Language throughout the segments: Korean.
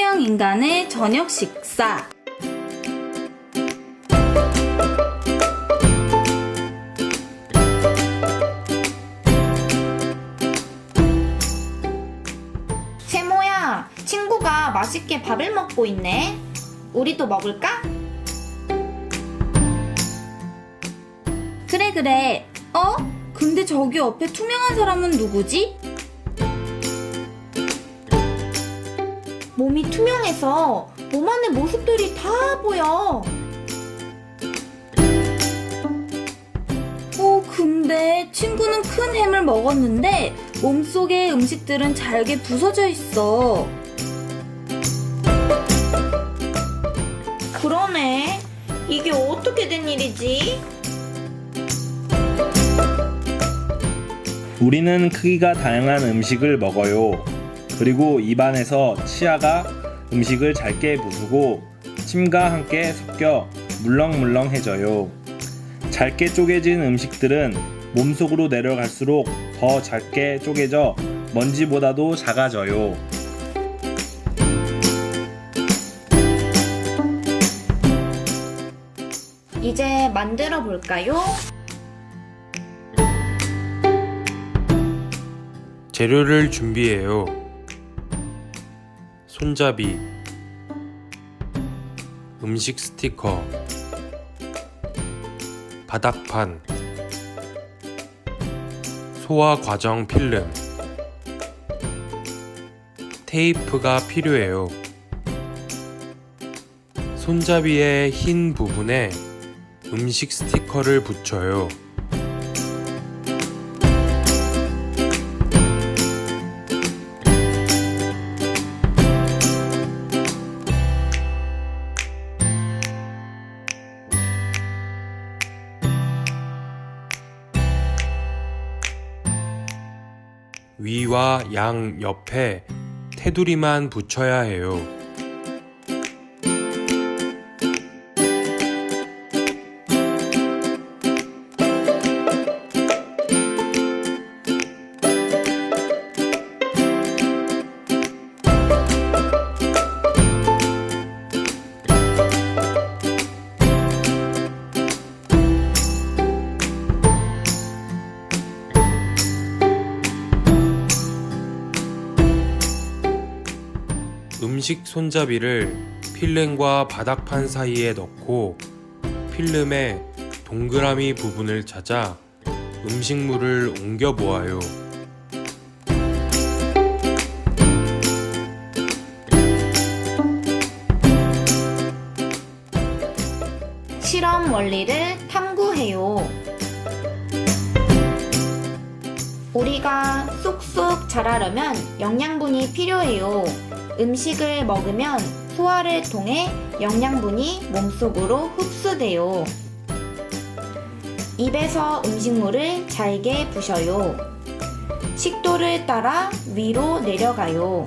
투명 인간의 저녁 식사. 세모야, 친구가 맛있게 밥을 먹고 있네. 우리도 먹을까? 그래, 그래. 어? 근데 저기 옆에 투명한 사람은 누구지? 몸이 투명해서 몸 안의 모습들이 다 보여. 어, 근데 친구는 큰 햄을 먹었는데 몸속의 음식들은 잘게 부서져 있어. 그러네. 이게 어떻게 된 일이지? 우리는 크기가 다양한 음식을 먹어요. 그리고 입안에서 치아가 음식을 잘게 부수고 침과 함께 섞여 물렁물렁해져요. 잘게 쪼개진 음식들은 몸속으로 내려갈수록 더 작게 쪼개져 먼지보다도 작아져요. 이제 만들어 볼까요? 재료를 준비해요. 손잡이, 음식 스티커, 바닥판, 소화 과정 필름, 테이프가 필요해요. 손잡이의 흰 부분에 음식 스티커를 붙여요. 위와 양 옆에 테두리만 붙여야 해요. 음식 손잡이를 필름과 바닥판 사이에 넣고 필름의 동그라미 부분을 찾아 음식물을 옮겨 보아요. 실험 원리를 탐구해요. 우리가 쏙쏙 자라려면 영양분이 필요해요. 음식을 먹으면 소화를 통해 영양분이 몸속으로 흡수돼요. 입에서 음식물을 잘게 부셔요. 식도를 따라 위로 내려가요.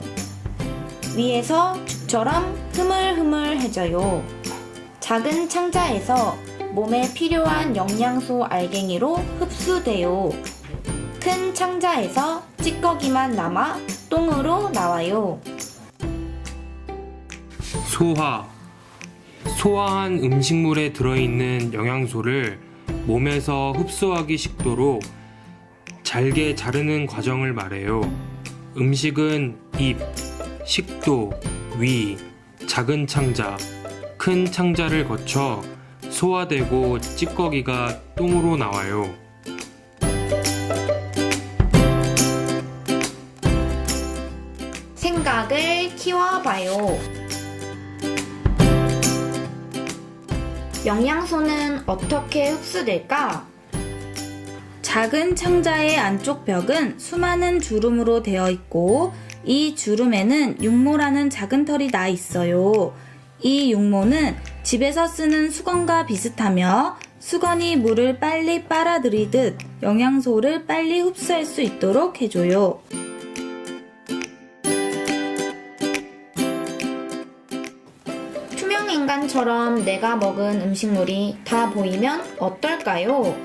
위에서 죽처럼 흐물흐물해져요. 작은 창자에서 몸에 필요한 영양소 알갱이로 흡수돼요. 큰 창자에서 찌꺼기만 남아 똥으로 나와요. 소화. 소화한 음식물에 들어있는 영양소를 몸에서 흡수하기 식도로 잘게 자르는 과정을 말해요. 음식은 입, 식도, 위, 작은 창자, 큰 창자를 거쳐 소화되고 찌꺼기가 똥으로 나와요. 생각을 키워봐요. 영양소는 어떻게 흡수될까? 작은 창자의 안쪽 벽은 수많은 주름으로 되어 있고 이 주름에는 육모라는 작은 털이 나 있어요. 이 육모는 집에서 쓰는 수건과 비슷하며 수건이 물을 빨리 빨아들이듯 영양소를 빨리 흡수할 수 있도록 해줘요. 투명 인간처럼 내가 먹은 음식물이 다 보이면 어떨까요?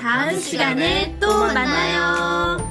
다음 시간에 또 만나요.